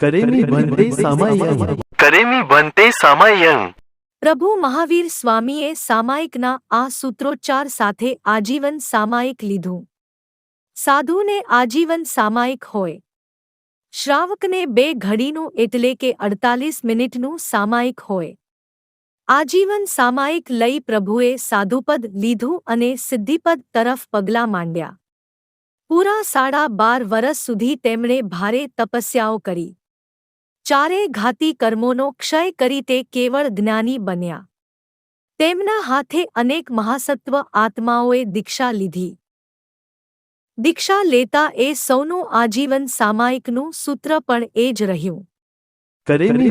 કરેમી ભંતે સામાયમ કરેમી ભંતે સામાયં પ્રભુ મહાવીર સ્વામીએ સામાયિકના આ સૂત્રોચ્ચાર સાથે આજીવન સામાયિક લીધું સાધુને આજીવન સામાયિક હોય શ્રાવકને બે ઘડીનું એટલે કે અડતાલીસ મિનિટનું સામાયિક હોય આજીવન સામાયિક લઈ પ્રભુએ સાધુપદ લીધું અને સિદ્ધિપદ તરફ પગલાં માંડ્યા પૂરા સાડા બાર વરસ સુધી તેમણે ભારે તપસ્યાઓ કરી ચારે ઘાતી કર્મોનો ક્ષય કરી તે કેવળ જ્ઞાની બન્યા. તેમના હાથે અનેક મહાસત્વ આત્માઓએ દીક્ષા લીધી. દીક્ષા લેતા એ સૌનું આજીવન સામાયિકનું સૂત્ર પણ એ જ રહ્યું. કરેમી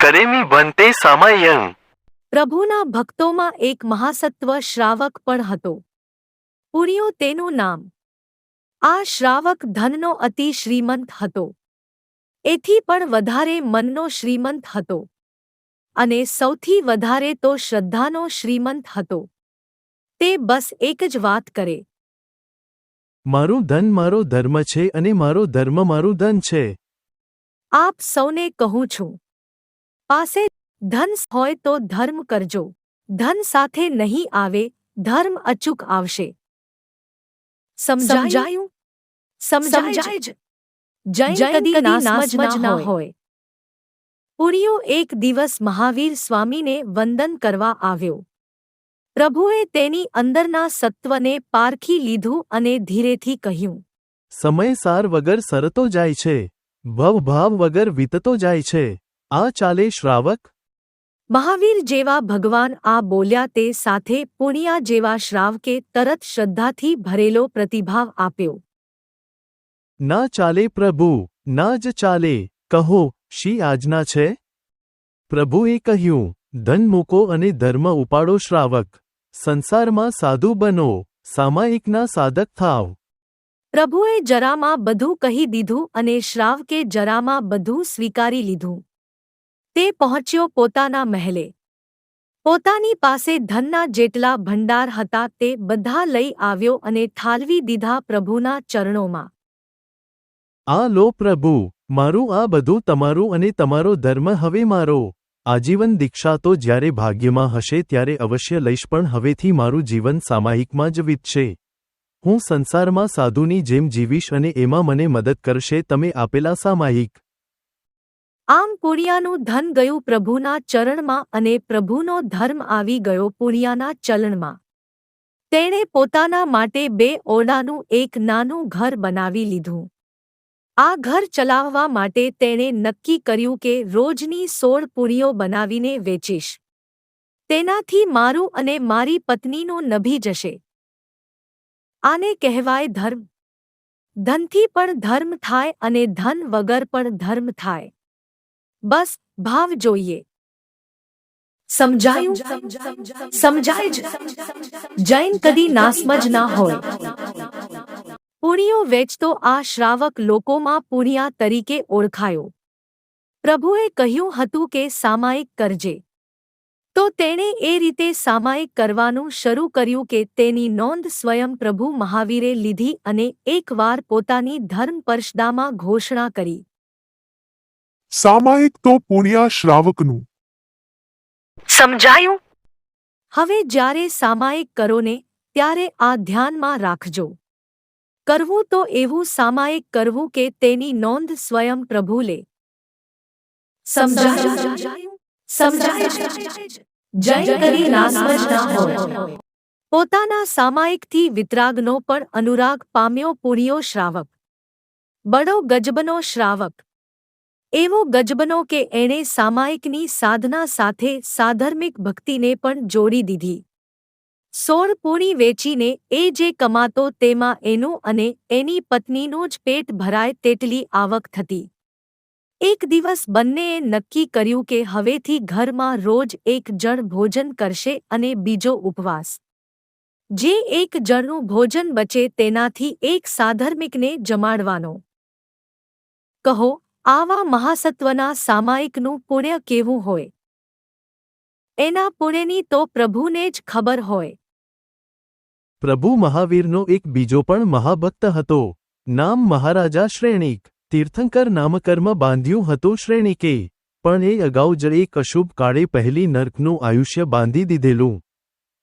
કરેમી સામાયં પ્રભુના ભક્તોમાં એક મહાસત્વ શ્રાવક પણ હતો. પુણ્યો તેનું નામ. આ શ્રાવક ધનનો અતિ શ્રીમંત હતો. એથી પણ વધારે મનનો શ્રીમંત હતો. અને સૌથી વધારે તો શ્રદ્ધાનો શ્રીમંત હતો. તે બસ એક જ વાત કરે. મારું ધન મારો ધર્મ છે અને મારો ધર્મ મારું ધન છે. આપ સૌને કહું છું. પાસે ધન હોય તો ધર્મ કરજો. ધન સાથે નહીં આવે ધર્મ અચૂક આવશે. સમજાયું? સમજાય જ. જૈન કદી નાસમજ ના હોય. પુરીઓ એક દિવસ મહાવીર સ્વામીને વંદન કરવા આવ્યો. પ્રભુએ તેની અંદરના સત્વને પારખી લીધું અને ધીરેથી કહ્યું સમયસાર વગર સરતો જાય છે. ભવભાવ વગર વીતતો જાય છે. આ ચાલે શ્રાવક? મહાવીર જેવા ભગવાન આ બોલ્યા તે સાથે પુણ્યા જેવા શ્રાવકે તરત શ્રદ્ધાથી ભરેલો પ્રતિભાવ આપ્યો. ના ચાલે પ્રભુ, ના જ ચાલે, કહો, શી આજના છે? પ્રભુએ કહ્યું, ધન મૂકો અને ધર્મ ઉપાડો શ્રાવક. સંસારમાં સાધુ બનો, સામાયિકના સાધક થાવ. પ્રભુએ જરામાં બધું કહી દીધું અને શ્રાવકે જરામાં બધું સ્વીકારી લીધું. તે પહોંચ્યો પોતાના મહેલે. પોતાની પાસે ધનના જેટલા ભંડાર હતા તે બધા લઈ આવ્યો અને ઠાલવી દીધા પ્રભુના ચરણોમાં. આ લો પ્રભુ, મારું આ બધું તમારું અને તમારો ધર્મ હવે મારો. આજીવન દીક્ષા તો જ્યારે ભાગ્યમાં હશે ત્યારે અવશ્ય લઈશ પણ હવેથી મારું જીવન સામાયિકમાં જ વીતશે. હું સંસારમાં સાધુની જેમ જીવીશ અને એમાં મને મદદ કરશે તમે આપેલા સામાયિક. આમ પુણ્યાનું ધન ગયું પ્રભુના ચરણમાં અને પ્રભુનો ધર્મ આવી ગયો પુણ્યાના ચલણમાં. તેણે પોતાના માટે બે ઓરડાનું એક નાનું ઘર બનાવી લીધું. આ ઘર ચલાવવા માટે તેણે નક્કી કર્યું કે રોજની સોળ પૂરીઓ બનાવીને વેચીશ. તેનાથી મારું અને મારી પત્નીનું નભી જશે. આને કહેવાય ધર્મ. ધનથી પણ ધર્મ થાય અને ધન વગર પણ ધર્મ થાય. બસ, ભાવ જોઈએ. સમજાયું? સમજાય જૈન કદી નાસમજ ના હોય. પુણ્યો વેચતો આ શ્રાવક લોકોમાં પુણ્યા તરીકે ઓળખાયો. પ્રભુએ કહ્યું હતું કે સામાયિક કરજે. તો તેણે એ રીતે સામાયિક કરવાનું શરૂ કર્યું કે તેની નોંધ સ્વયં પ્રભુ મહાવીરે લીધી અને એકવાર પોતાની ધર્મ પરશદામાં ઘોષણા કરી. સામાયિક તો પુણ્યા શ્રાવકનું. સમજાયું? હવે જ્યારે સામાયિક કરોને ત્યારે આ ધ્યાનમાં રાખજો. કરવું તો એવું સામાયિક કરવું કે તેની નોંધ સ્વયં પ્રભુ લે. પોતાના સામાયિકથી વિતરાગનો પણ અનુરાગ પામ્યો પુણ્યો શ્રાવક. બડો ગજબનો શ્રાવક. એવો ગજબનો કે એણે સામાયિકની સાધના સાથે સાધર્મિક ભક્તિને પણ જોડી દીધી. સોળ પૂણી વેચીને એ જે કમાતો તેમાં એનું અને એની પત્નીનું જ પેટ ભરાય તેટલી આવક થતી. એક દિવસ બંનેએ નક્કી કર્યું કે હવેથી ઘરમાં રોજ એક જણ ભોજન કરશે અને બીજો ઉપવાસ. જે એક જણનું ભોજન બચે તેનાથી એક સાધર્મિકને જમાડવાનો. કહો, આવા મહાસત્વના સામાયિકનું પુણ્ય કેવું હોય? એના પુણ્યની તો પ્રભુને જ ખબર હોય. પ્રભુ મહાવીરનો એક બીજો પણ મહાભક્ત હતો. નામ મહારાજા શ્રેણીક. તીર્થંકર નામકર્મ બાંધ્યું હતું શ્રેણીકે. પણ એ અગાઉ જ એક અશુભ કાળે પહેલી નર્કનું આયુષ્ય બાંધી દીધેલું.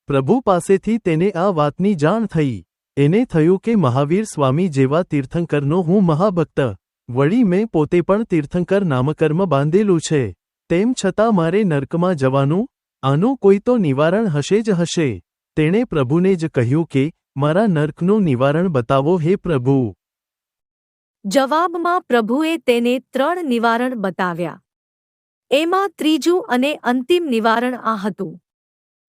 પ્રભુ પાસેથી તેને આ વાતની જાણ થઈ. એને થયું કે મહાવીર સ્વામી જેવા તીર્થંકરનો હું મહાભક્ત. વળી મેં પોતે પણ તીર્થંકર નામકર્મ બાંધેલું છે. તેમ છતાં મારે નર્કમાં જવાનું? આનું કોઈ તો નિવારણ હશે જ હશે. તેણે પ્રભુને જ કહ્યું કે મારા નર્કનું નિવારણ બતાવો હે પ્રભુ. જવાબમાં પ્રભુએ તેને ત્રણ નિવારણ બતાવ્યા. એમાં ત્રીજું અને અંતિમ નિવારણ આ હતું.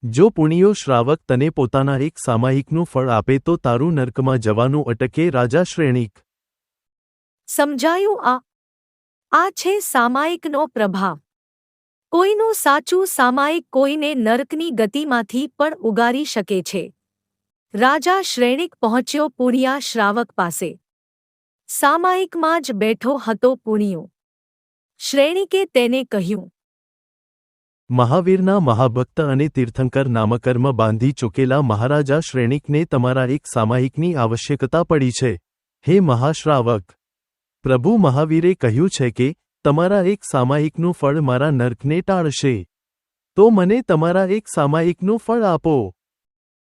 જો પુણ્યો શ્રાવક તને પોતાના એક સામાયિકનું ફળ આપે તો તારું નર્કમાં જવાનું અટકે રાજા શ્રેણીક. સમજાયું આ? આ છે સામાયિકનો પ્રભાવ. કોઈનું સાચું સામાયિક કોઈને નરકની ગતિમાંથી પણ ઉગારી શકે છે. રાજા શ્રેણિક પહોંચ્યો પુણ્યા શ્રાવક પાસે. સામાયિકમાં જ બેઠો હતો પુણ્યો. શ્રેણિકે તેને કહ્યું, મહાવીરના મહાભક્ત અને તીર્થંકર નામકર્મ બાંધી ચૂકેલા મહારાજા શ્રેણિકને તમારા એક સામાયિકની આવશ્યકતા પડી છે. હે મહાશ્રાવક, પ્રભુ મહાવીરે કહ્યું છે કે તમારા એક સામાયિકનું ફળ મારા નર્કને ટાળશે. તો મને તમારા એક સામાયિકનું ફળ આપો.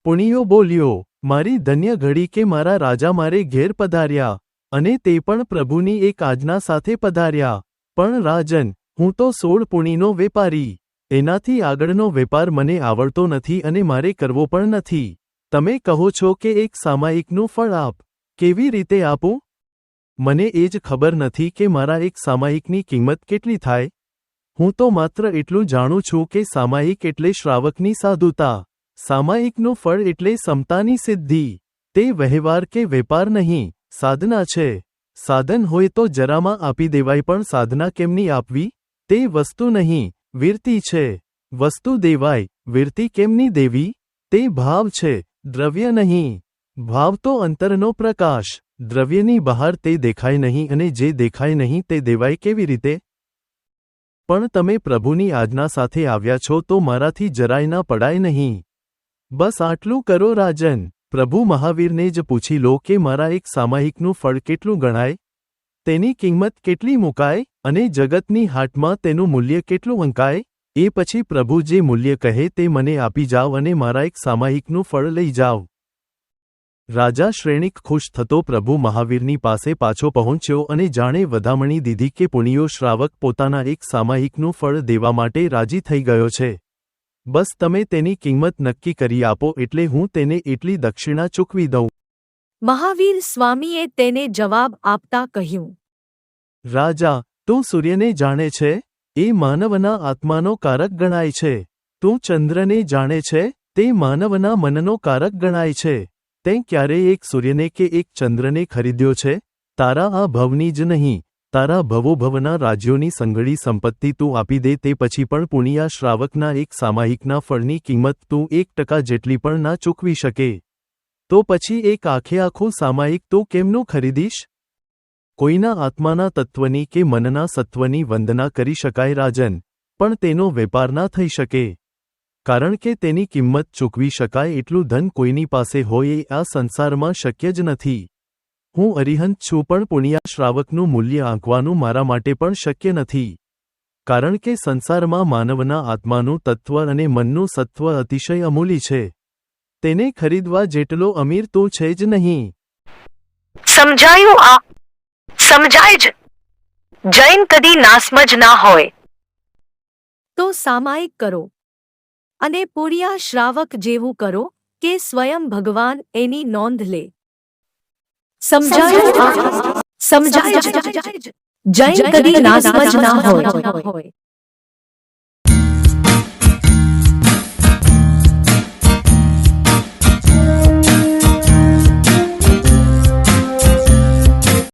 પુણ્યો બોલ્યો, મારી ધન્ય ઘડી કે મારા રાજા મારે ઘેર પધાર્યા, અને તે પણ પ્રભુની એક આજના સાથે પધાર્યા. પણ રાજન, હું તો સોળ પુણીનો વેપારી. એનાથી આગળનો વેપાર મને આવડતો નથી અને મારે કરવો પણ નથી. તમે કહો છો કે એક સામાયિકનું ફળ આપ. કેવી રીતે આપું? મને એ જ ખબર નથી કે મારા એક સામાયિકની કિંમત કેટલી થાય. હું તો માત્ર એટલું જાણું છું કે સામાયિક એટલે શ્રાવકની સાધુતા. સામાયિકનું ફળ એટલે સમતાની સિદ્ધિ. તે વહેવાર કે વેપાર નહીં, સાધના છે. સાધન હોય તો જરામાં આપી દેવાય પણ સાધના કેમની આપવી? તે વસ્તુ નહીં, વીરતી છે. વસ્તુ દેવાય, વીરતી કેમની દેવી? તે ભાવ છે, દ્રવ્ય નહીં. ભાવ તો અંતરનો પ્રકાશ. દ્રવ્યની બહાર તે દેખાય નહીં અને જે દેખાય નહીં તે દેવાય કેવી રીતે? પણ તમે પ્રભુની આજ્ઞા સાથે આવ્યા છો તો મારાથી જરાય ના પડાય નહીં. બસ આટલું કરો રાજન. પ્રભુ મહાવીરને જ પૂછી લો કે મારા એક સામાયિકનું ફળ કેટલું ગણાય? તેની કિંમત કેટલી મુકાય અને જગતની હાટમાં તેનું મૂલ્ય કેટલું અંકાય? એ પછી પ્રભુ જે મૂલ્ય કહે તે મને આપી જાવ અને મારા એક સામાયિકનું ફળ લઈ જાવ. રાજા શ્રેણીક ખુશ થતો પ્રભુ મહાવીરની પાસે પાછો પહોંચ્યો અને જાણે વધામણી દીધી કે પુણ્યો શ્રાવક પોતાના એક સામાયિકનું ફળ દેવા માટે રાજી થઈ ગયો છે. બસ તમે તેની કિંમત નક્કી કરી આપો એટલે હું તેને એટલી દક્ષિણા ચૂકવી દઉં. મહાવીર સ્વામીએ તેને જવાબ આપતા કહ્યું રાજા તું સૂર્યને જાણે છે? એ માનવના આત્માનો કારક ગણાય છે. તું ચંદ્રને જાણે છે? તે માનવના મનનો કારક ગણાય છે. તે ક્યારેય એક સૂર્યને કે એક ચંદ્રને ખરીદ્યો છે? તારા આ ભવની જ નહીં, તારા ભવોભવના રાજ્યોની સંઘળી સંપત્તિ તું આપી દે તે પછી પણ પુણ્યા શ્રાવકના એક સામાયિકના ફળની કિંમત તું એક ટકા જેટલી પણ ના ચૂકવી શકે. તો પછી એક આખે આખો સામાયિક તું કેમનું ખરીદીશ? કોઈના આત્માના તત્વની કે મનના સત્વની વંદના કરી શકાય રાજન, પણ તેનો વેપાર ના થઈ શકે. કારણ કે તેની કિંમત ચૂકવી શકાય એટલું ધન કોઈની પાસે હોય એ આ સંસારમાં શક્ય જ નથી. હું અરિહંત છું પણ પુણ્યા શ્રાવકનું મૂલ્ય આંકવાનું મારા માટે પણ શક્ય નથી. કારણ કે સંસારમાં માનવના આત્માનું તત્વ અને મનનું સત્વ અતિશય અમૂલી છે. તેને ખરીદવા જેટલો અમીર તો છે જ નહીં. સમજાયું આ? સમજાય જ. જૈન કદી નાસમજ ના હોય. તો સામાયિક કરો. અને પુણ્યા શ્રાવક જેવું કરો કે સ્વયં ભગવાન એની નોંધ લે. સમજાયું? સમજાય. જૈન કદી નાસમજ ના હોય.